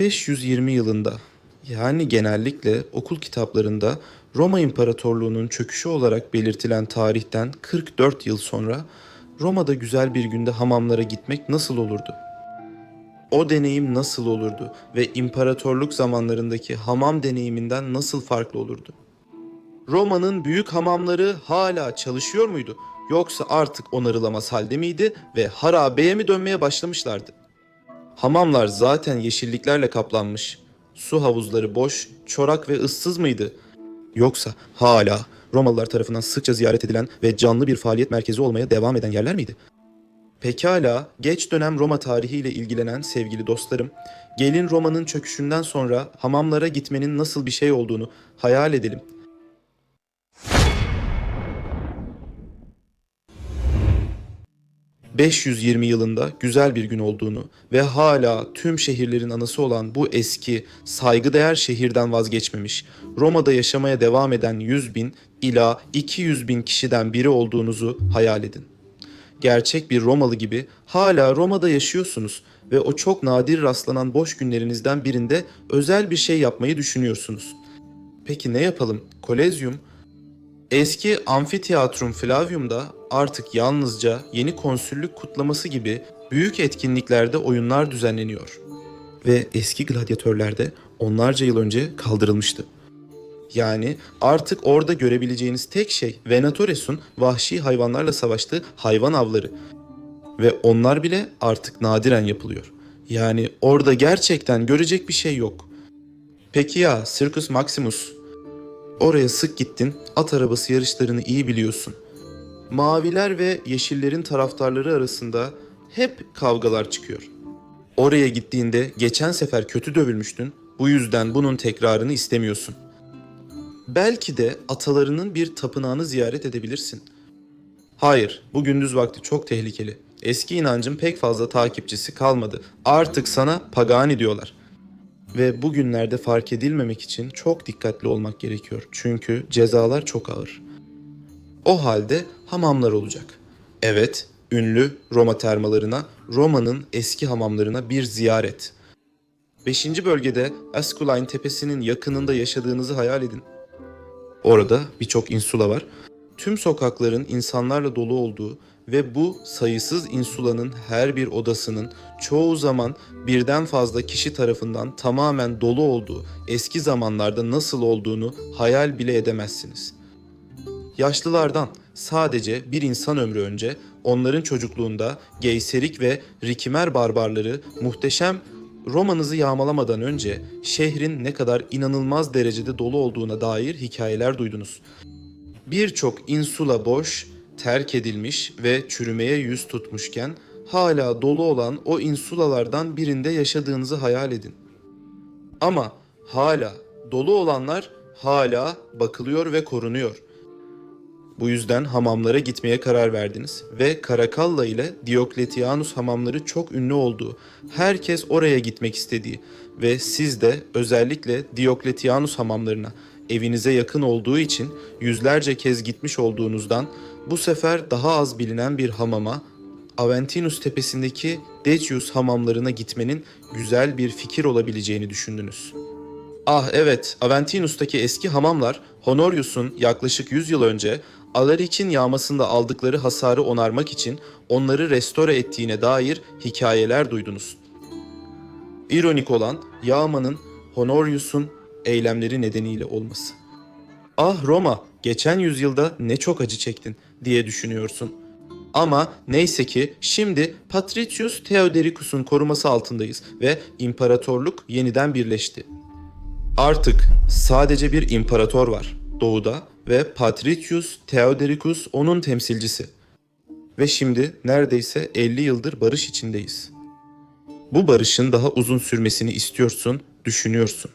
520 yılında yani genellikle okul kitaplarında Roma İmparatorluğu'nun çöküşü olarak belirtilen tarihten 44 yıl sonra Roma'da güzel bir günde hamamlara gitmek nasıl olurdu? O deneyim nasıl olurdu ve imparatorluk zamanlarındaki hamam deneyiminden nasıl farklı olurdu? Roma'nın büyük hamamları hala çalışıyor muydu? Yoksa artık onarılamaz halde miydi ve harabeye mi dönmeye başlamışlardı? Hamamlar zaten yeşilliklerle kaplanmış. Su havuzları boş, çorak ve ıssız mıydı? Yoksa hala Romalılar tarafından sıkça ziyaret edilen ve canlı bir faaliyet merkezi olmaya devam eden yerler miydi? Pekala, geç dönem Roma tarihiyle ilgilenen sevgili dostlarım, gelin Roma'nın çöküşünden sonra hamamlara gitmenin nasıl bir şey olduğunu hayal edelim. ...520 yılında güzel bir gün olduğunu ve hala tüm şehirlerin anası olan bu eski, saygıdeğer şehirden vazgeçmemiş, Roma'da yaşamaya devam eden 100 bin ila 200 bin kişiden biri olduğunuzu hayal edin gerçek bir Romalı gibi hala Roma'da yaşıyorsunuz ve o çok nadir rastlanan boş günlerinizden birinde özel bir şey yapmayı düşünüyorsunuz. Peki ne yapalım? Kolezyum Eski Amfiteatrum Flavium'da artık yalnızca yeni konsüllük kutlaması gibi büyük etkinliklerde oyunlar düzenleniyor. Ve eski gladyatörlerde onlarca yıl önce kaldırılmıştı. Yani artık orada görebileceğiniz tek şey Venatores'un vahşi hayvanlarla savaştığı hayvan avları. Ve onlar bile artık nadiren yapılıyor. Yani orada gerçekten görecek bir şey yok. Peki ya Circus Maximus? Oraya sık gittin, at arabası yarışlarını iyi biliyorsun. Maviler ve yeşillerin taraftarları arasında hep kavgalar çıkıyor. Oraya gittiğinde geçen sefer kötü dövülmüştün, bu yüzden bunun tekrarını istemiyorsun. Belki de atalarının bir tapınağını ziyaret edebilirsin. Hayır, bu gündüz vakti çok tehlikeli. Eski inancın pek fazla takipçisi kalmadı. Artık sana pagani diyorlar. Ve bugünlerde fark edilmemek için çok dikkatli olmak gerekiyor. Çünkü cezalar çok ağır. O halde hamamlar olacak. Evet, ünlü Roma termalarına, Roma'nın eski hamamlarına bir ziyaret. Beşinci bölgede Esquiline tepesinin yakınında yaşadığınızı hayal edin. Orada birçok insula var. Tüm sokakların insanlarla dolu olduğu ve bu sayısız insulanın her bir odasının çoğu zaman birden fazla kişi tarafından tamamen dolu olduğu eski zamanlarda nasıl olduğunu hayal bile edemezsiniz. Yaşlılardan sadece bir insan ömrü önce onların çocukluğunda Geyserik ve Rikimer barbarları muhteşem Roma'nızı yağmalamadan önce şehrin ne kadar inanılmaz derecede dolu olduğuna dair hikayeler duydunuz. Birçok insula boş, terk edilmiş ve çürümeye yüz tutmuşken hala dolu olan o insulalardan birinde yaşadığınızı hayal edin. Ama hala dolu olanlar hala bakılıyor ve korunuyor. Bu yüzden hamamlara gitmeye karar verdiniz ve Karakalla ile Diokletianus hamamları çok ünlü olduğu, herkes oraya gitmek istediği ve siz de özellikle Diokletianus hamamlarına evinize yakın olduğu için yüzlerce kez gitmiş olduğunuzdan bu sefer daha az bilinen bir hamama Aventinus tepesindeki Decius hamamlarına gitmenin güzel bir fikir olabileceğini düşündünüz. Ah evet, Aventinus'taki eski hamamlar Honorius'un yaklaşık 100 yıl önce Alaric'in yağmasında aldıkları hasarı onarmak için onları restore ettiğine dair hikayeler duydunuz. İronik olan yağmanın Honorius'un eylemleri nedeniyle olması. Ah Roma, geçen yüzyılda ne çok acı çektin diye düşünüyorsun. Ama neyse ki şimdi Patricius Theodoricus'un koruması altındayız ve imparatorluk yeniden birleşti. Artık sadece bir imparator var doğuda ve Patricius Theodoricus onun temsilcisi. Ve şimdi neredeyse 50 yıldır barış içindeyiz. Bu barışın daha uzun sürmesini istiyorsun, düşünüyorsun.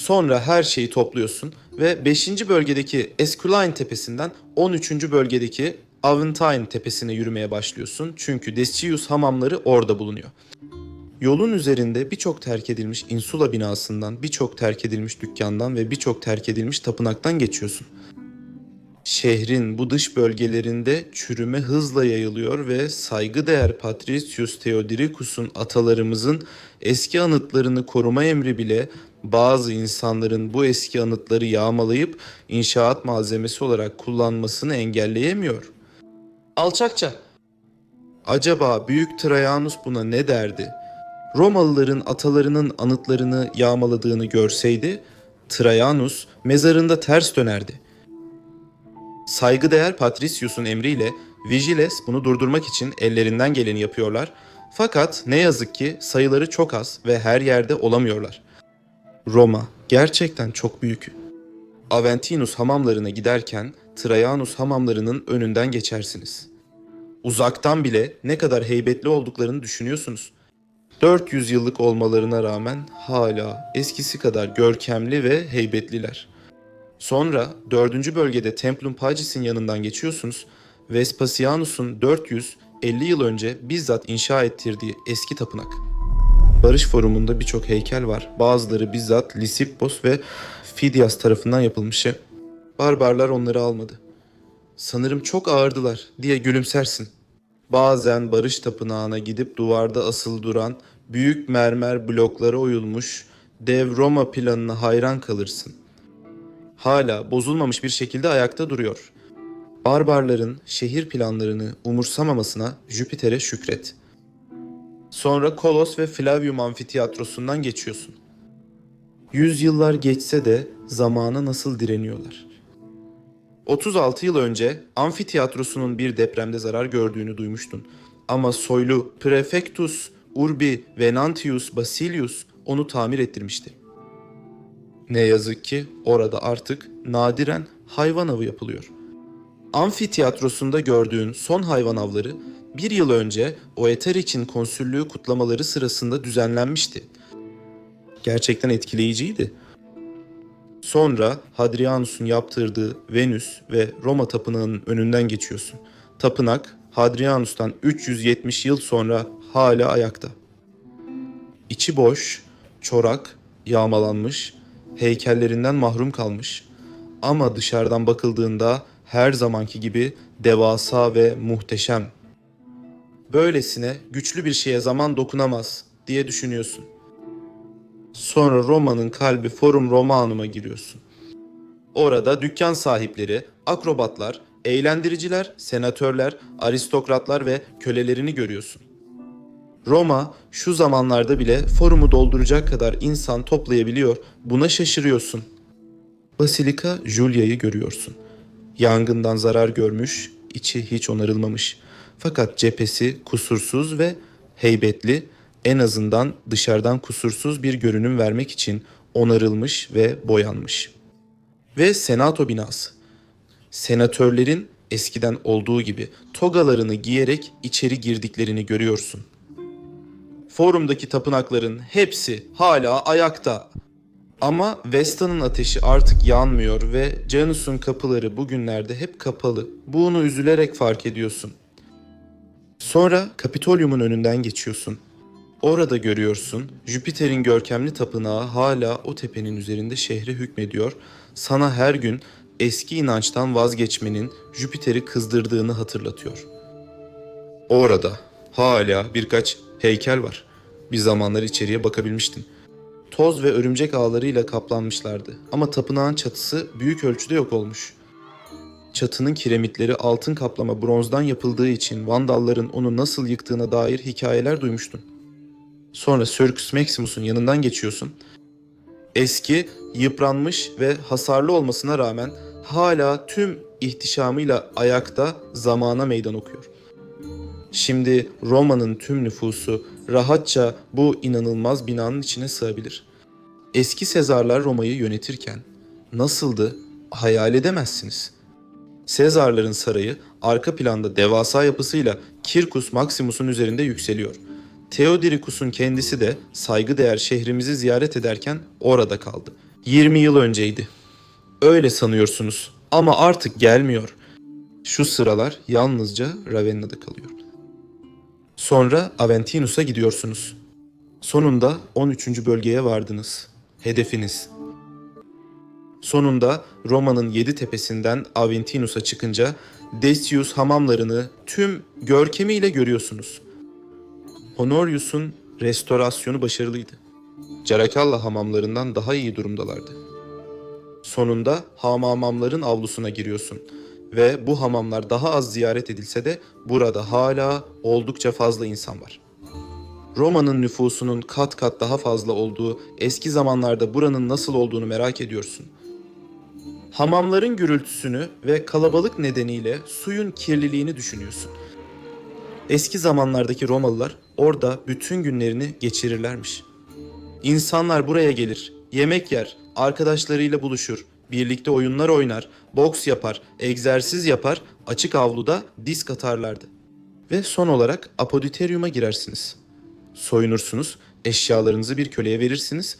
Sonra her şeyi topluyorsun ve 5. bölgedeki Esquiline tepesinden 13. bölgedeki Aventine tepesine yürümeye başlıyorsun. Çünkü Decius hamamları orada bulunuyor. Yolun üzerinde birçok terk edilmiş insula binasından, birçok terk edilmiş dükkandan ve birçok terk edilmiş tapınaktan geçiyorsun. Şehrin bu dış bölgelerinde çürüme hızla yayılıyor ve saygıdeğer Patricius Theodoricus'un atalarımızın eski anıtlarını koruma emri bile bazı insanların bu eski anıtları yağmalayıp inşaat malzemesi olarak kullanmasını engelleyemiyor. Alçakça. Acaba Büyük Trajanus buna ne derdi? Romalıların atalarının anıtlarını yağmaladığını görseydi, Trajanus mezarında ters dönerdi. Saygıdeğer Patricius'un emriyle Vigiles bunu durdurmak için ellerinden geleni yapıyorlar. Fakat ne yazık ki sayıları çok az ve her yerde olamıyorlar. Roma gerçekten çok büyük. Aventinus hamamlarına giderken Trajanus hamamlarının önünden geçersiniz. Uzaktan bile ne kadar heybetli olduklarını düşünüyorsunuz. 400 yıllık olmalarına rağmen hala eskisi kadar görkemli ve heybetliler. Sonra dördüncü bölgede Templum Pagis'in yanından geçiyorsunuz. Vespasianus'un 450 yıl önce bizzat inşa ettirdiği eski tapınak. Barış Forumu'nda birçok heykel var. Bazıları bizzat Lisippos ve Fidias tarafından yapılmışı. Barbarlar onları almadı. Sanırım çok ağırdılar diye gülümsersin. Bazen Barış Tapınağı'na gidip duvarda asılı duran büyük mermer bloklara oyulmuş dev Roma planına hayran kalırsın hala bozulmamış bir şekilde ayakta duruyor. Barbarların şehir planlarını umursamamasına Jüpiter'e şükret. Sonra Kolos ve Flavium amfiteyatrosundan geçiyorsun. Yüzyıllar geçse de zamana nasıl direniyorlar. 36 yıl önce amfiteyatrosunun bir depremde zarar gördüğünü duymuştun. Ama soylu Prefectus Urbi Venantius Basilius onu tamir ettirmişti. Ne yazık ki orada artık nadiren hayvan avı yapılıyor. Amfiteyatrosunda gördüğün son hayvan avları bir yıl önce Oeter için konsüllüğü kutlamaları sırasında düzenlenmişti. Gerçekten etkileyiciydi. Sonra Hadrianus'un yaptırdığı Venüs ve Roma tapınağının önünden geçiyorsun. Tapınak Hadrianus'tan 370 yıl sonra hala ayakta. İçi boş, çorak, yağmalanmış, heykellerinden mahrum kalmış ama dışarıdan bakıldığında her zamanki gibi devasa ve muhteşem. Böylesine güçlü bir şeye zaman dokunamaz diye düşünüyorsun. Sonra Roma'nın kalbi Forum Romanum'a giriyorsun. Orada dükkan sahipleri, akrobatlar, eğlendiriciler, senatörler, aristokratlar ve kölelerini görüyorsun. Roma şu zamanlarda bile forumu dolduracak kadar insan toplayabiliyor. Buna şaşırıyorsun. Basilika Julia'yı görüyorsun. Yangından zarar görmüş, içi hiç onarılmamış. Fakat cephesi kusursuz ve heybetli, en azından dışarıdan kusursuz bir görünüm vermek için onarılmış ve boyanmış. Ve senato binası. Senatörlerin eskiden olduğu gibi togalarını giyerek içeri girdiklerini görüyorsun. Forumdaki tapınakların hepsi hala ayakta. Ama Vesta'nın ateşi artık yanmıyor ve Janus'un kapıları bugünlerde hep kapalı. Bunu üzülerek fark ediyorsun. Sonra Kapitolyum'un önünden geçiyorsun. Orada görüyorsun Jüpiter'in görkemli tapınağı hala o tepenin üzerinde şehre hükmediyor. Sana her gün eski inançtan vazgeçmenin Jüpiter'i kızdırdığını hatırlatıyor. Orada hala birkaç heykel var. Bir zamanlar içeriye bakabilmiştin. Toz ve örümcek ağlarıyla kaplanmışlardı ama tapınağın çatısı büyük ölçüde yok olmuş. Çatının kiremitleri altın kaplama bronzdan yapıldığı için Vandalların onu nasıl yıktığına dair hikayeler duymuştun. Sonra Circus Maximus'un yanından geçiyorsun. Eski, yıpranmış ve hasarlı olmasına rağmen hala tüm ihtişamıyla ayakta zamana meydan okuyor. Şimdi Roma'nın tüm nüfusu rahatça bu inanılmaz binanın içine sığabilir. Eski Sezarlar Roma'yı yönetirken nasıldı hayal edemezsiniz. Sezarların sarayı arka planda devasa yapısıyla Kirkus Maximus'un üzerinde yükseliyor. Theodoricus'un kendisi de saygıdeğer şehrimizi ziyaret ederken orada kaldı. 20 yıl önceydi. Öyle sanıyorsunuz ama artık gelmiyor. Şu sıralar yalnızca Ravenna'da kalıyor. Sonra Aventinus'a gidiyorsunuz. Sonunda 13. bölgeye vardınız. Hedefiniz. Sonunda Roma'nın yedi tepesinden Aventinus'a çıkınca Decius hamamlarını tüm görkemiyle görüyorsunuz. Honorius'un restorasyonu başarılıydı. Caracalla hamamlarından daha iyi durumdalardı. Sonunda hamamamların avlusuna giriyorsun ve bu hamamlar daha az ziyaret edilse de burada hala oldukça fazla insan var. Roma'nın nüfusunun kat kat daha fazla olduğu eski zamanlarda buranın nasıl olduğunu merak ediyorsun. Hamamların gürültüsünü ve kalabalık nedeniyle suyun kirliliğini düşünüyorsun. Eski zamanlardaki Romalılar orada bütün günlerini geçirirlermiş. İnsanlar buraya gelir, yemek yer, arkadaşlarıyla buluşur, birlikte oyunlar oynar, boks yapar, egzersiz yapar, açık avluda disk atarlardı. Ve son olarak apoditeryuma girersiniz. Soyunursunuz, eşyalarınızı bir köleye verirsiniz,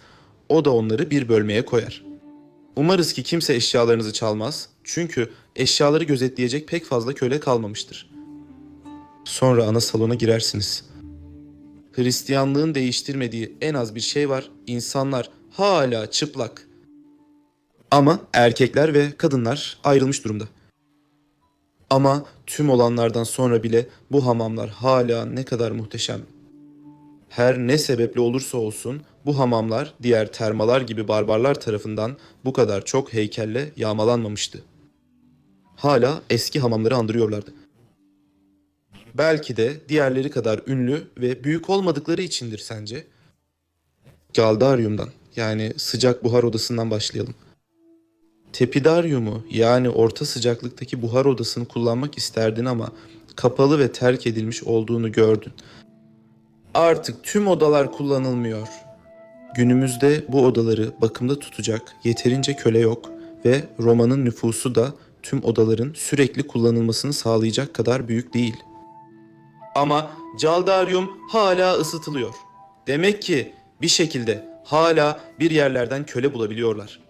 o da onları bir bölmeye koyar. Umarız ki kimse eşyalarınızı çalmaz, çünkü eşyaları gözetleyecek pek fazla köle kalmamıştır. Sonra ana salona girersiniz. Hristiyanlığın değiştirmediği en az bir şey var. İnsanlar hala çıplak. Ama erkekler ve kadınlar ayrılmış durumda. Ama tüm olanlardan sonra bile bu hamamlar hala ne kadar muhteşem. Her ne sebeple olursa olsun bu hamamlar diğer termalar gibi barbarlar tarafından bu kadar çok heykelle yağmalanmamıştı. Hala eski hamamları andırıyorlardı. Belki de diğerleri kadar ünlü ve büyük olmadıkları içindir sence? Galdaryum'dan yani sıcak buhar odasından başlayalım. Tepidaryum'u yani orta sıcaklıktaki buhar odasını kullanmak isterdin ama kapalı ve terk edilmiş olduğunu gördün. Artık tüm odalar kullanılmıyor. Günümüzde bu odaları bakımda tutacak yeterince köle yok ve Roma'nın nüfusu da tüm odaların sürekli kullanılmasını sağlayacak kadar büyük değil. Ama Caldaryum hala ısıtılıyor. Demek ki bir şekilde hala bir yerlerden köle bulabiliyorlar.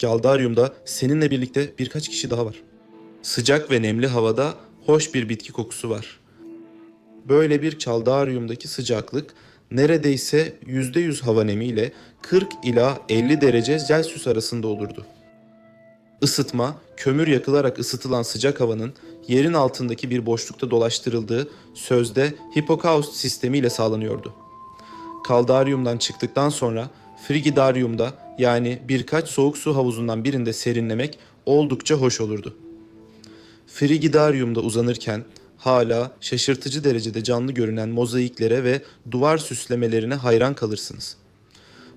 Galdaryum'da seninle birlikte birkaç kişi daha var. Sıcak ve nemli havada hoş bir bitki kokusu var. Böyle bir Çaldaryum'daki sıcaklık neredeyse %100 hava nemiyle 40 ila 50 derece Celsius arasında olurdu. Isıtma, kömür yakılarak ısıtılan sıcak havanın yerin altındaki bir boşlukta dolaştırıldığı sözde hipokaust sistemiyle sağlanıyordu. Kaldaryum'dan çıktıktan sonra Frigidaryum'da yani birkaç soğuk su havuzundan birinde serinlemek oldukça hoş olurdu. Frigidaryum'da uzanırken hala şaşırtıcı derecede canlı görünen mozaiklere ve duvar süslemelerine hayran kalırsınız.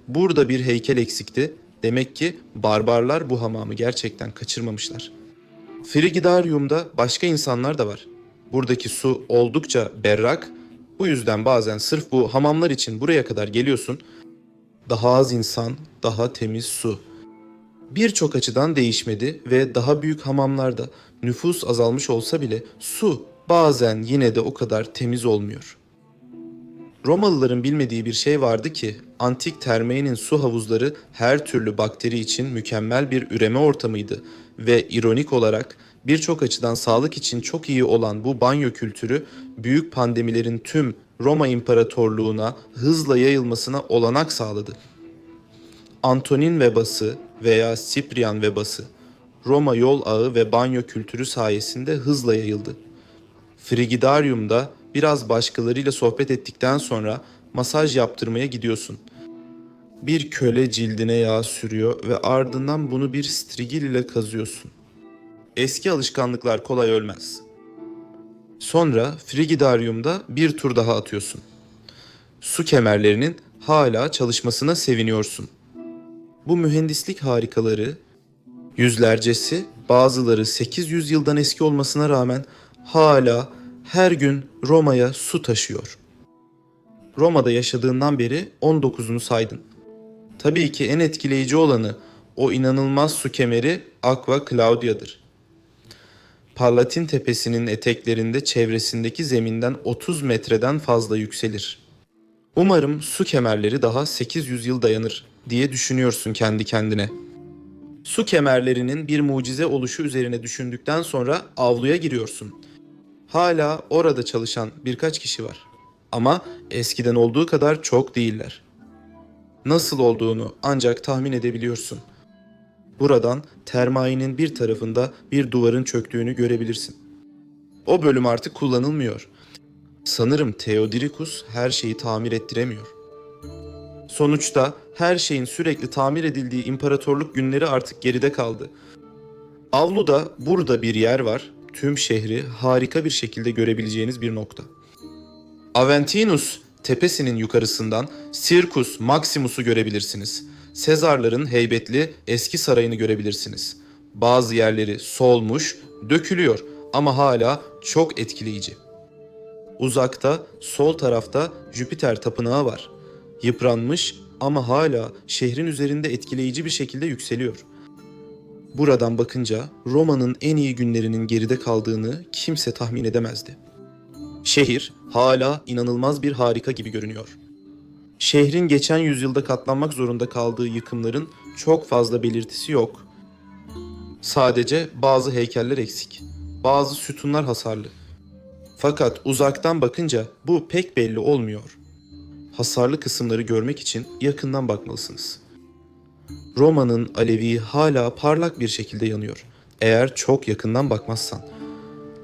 Burada bir heykel eksikti. Demek ki barbarlar bu hamamı gerçekten kaçırmamışlar. Frigidaryum'da başka insanlar da var. Buradaki su oldukça berrak. Bu yüzden bazen sırf bu hamamlar için buraya kadar geliyorsun. Daha az insan, daha temiz su. Birçok açıdan değişmedi ve daha büyük hamamlarda nüfus azalmış olsa bile su bazen yine de o kadar temiz olmuyor. Romalıların bilmediği bir şey vardı ki antik Termei'nin su havuzları her türlü bakteri için mükemmel bir üreme ortamıydı ve ironik olarak birçok açıdan sağlık için çok iyi olan bu banyo kültürü büyük pandemilerin tüm Roma İmparatorluğuna hızla yayılmasına olanak sağladı. Antonin vebası veya Siprian vebası Roma yol ağı ve banyo kültürü sayesinde hızla yayıldı. Frigidaryum'da biraz başkalarıyla sohbet ettikten sonra masaj yaptırmaya gidiyorsun. Bir köle cildine yağ sürüyor ve ardından bunu bir strigil ile kazıyorsun. Eski alışkanlıklar kolay ölmez. Sonra Frigidaryum'da bir tur daha atıyorsun. Su kemerlerinin hala çalışmasına seviniyorsun. Bu mühendislik harikaları yüzlercesi bazıları 800 yıldan eski olmasına rağmen hala her gün Roma'ya su taşıyor. Roma'da yaşadığından beri 19'unu saydın. Tabii ki en etkileyici olanı o inanılmaz su kemeri Aqua Claudia'dır. Parlatin Tepesi'nin eteklerinde çevresindeki zeminden 30 metreden fazla yükselir. Umarım su kemerleri daha 800 yıl dayanır diye düşünüyorsun kendi kendine. Su kemerlerinin bir mucize oluşu üzerine düşündükten sonra avluya giriyorsun. Hala orada çalışan birkaç kişi var. Ama eskiden olduğu kadar çok değiller. Nasıl olduğunu ancak tahmin edebiliyorsun. Buradan termayinin bir tarafında bir duvarın çöktüğünü görebilirsin. O bölüm artık kullanılmıyor. Sanırım Theodoricus her şeyi tamir ettiremiyor. Sonuçta her şeyin sürekli tamir edildiği imparatorluk günleri artık geride kaldı. Avluda burada bir yer var. Tüm şehri harika bir şekilde görebileceğiniz bir nokta. Aventinus tepesinin yukarısından Circus Maximus'u görebilirsiniz. Sezarların heybetli eski sarayını görebilirsiniz. Bazı yerleri solmuş, dökülüyor ama hala çok etkileyici. Uzakta sol tarafta Jüpiter tapınağı var. Yıpranmış ama hala şehrin üzerinde etkileyici bir şekilde yükseliyor. Buradan bakınca Roma'nın en iyi günlerinin geride kaldığını kimse tahmin edemezdi. Şehir hala inanılmaz bir harika gibi görünüyor. Şehrin geçen yüzyılda katlanmak zorunda kaldığı yıkımların çok fazla belirtisi yok. Sadece bazı heykeller eksik. Bazı sütunlar hasarlı. Fakat uzaktan bakınca bu pek belli olmuyor. Hasarlı kısımları görmek için yakından bakmalısınız. Roma'nın alevi hala parlak bir şekilde yanıyor. Eğer çok yakından bakmazsan.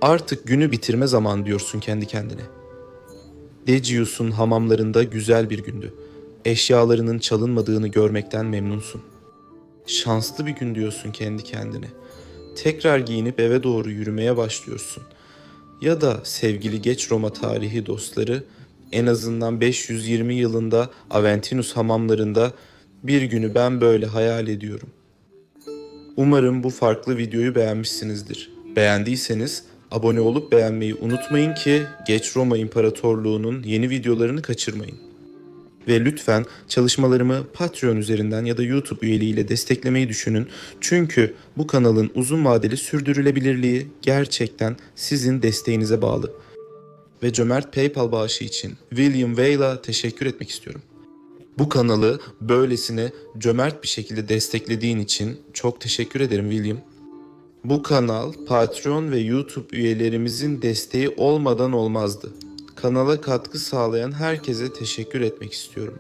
Artık günü bitirme zamanı diyorsun kendi kendine. Decius'un hamamlarında güzel bir gündü. Eşyalarının çalınmadığını görmekten memnunsun. Şanslı bir gün diyorsun kendi kendine. Tekrar giyinip eve doğru yürümeye başlıyorsun. Ya da sevgili geç Roma tarihi dostları en azından 520 yılında Aventinus hamamlarında bir günü ben böyle hayal ediyorum. Umarım bu farklı videoyu beğenmişsinizdir. Beğendiyseniz abone olup beğenmeyi unutmayın ki Geç Roma İmparatorluğu'nun yeni videolarını kaçırmayın. Ve lütfen çalışmalarımı Patreon üzerinden ya da YouTube üyeliğiyle desteklemeyi düşünün. Çünkü bu kanalın uzun vadeli sürdürülebilirliği gerçekten sizin desteğinize bağlı. Ve cömert PayPal bağışı için William Vale'a teşekkür etmek istiyorum. Bu kanalı böylesine cömert bir şekilde desteklediğin için çok teşekkür ederim William. Bu kanal Patreon ve YouTube üyelerimizin desteği olmadan olmazdı. Kanala katkı sağlayan herkese teşekkür etmek istiyorum.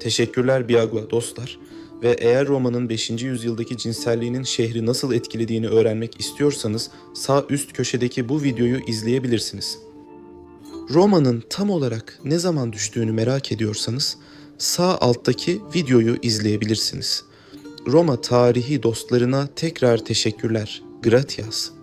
Teşekkürler Biagua dostlar. Ve eğer Roma'nın 5. yüzyıldaki cinselliğinin şehri nasıl etkilediğini öğrenmek istiyorsanız sağ üst köşedeki bu videoyu izleyebilirsiniz. Roma'nın tam olarak ne zaman düştüğünü merak ediyorsanız sağ alttaki videoyu izleyebilirsiniz. Roma tarihi dostlarına tekrar teşekkürler. Gratias.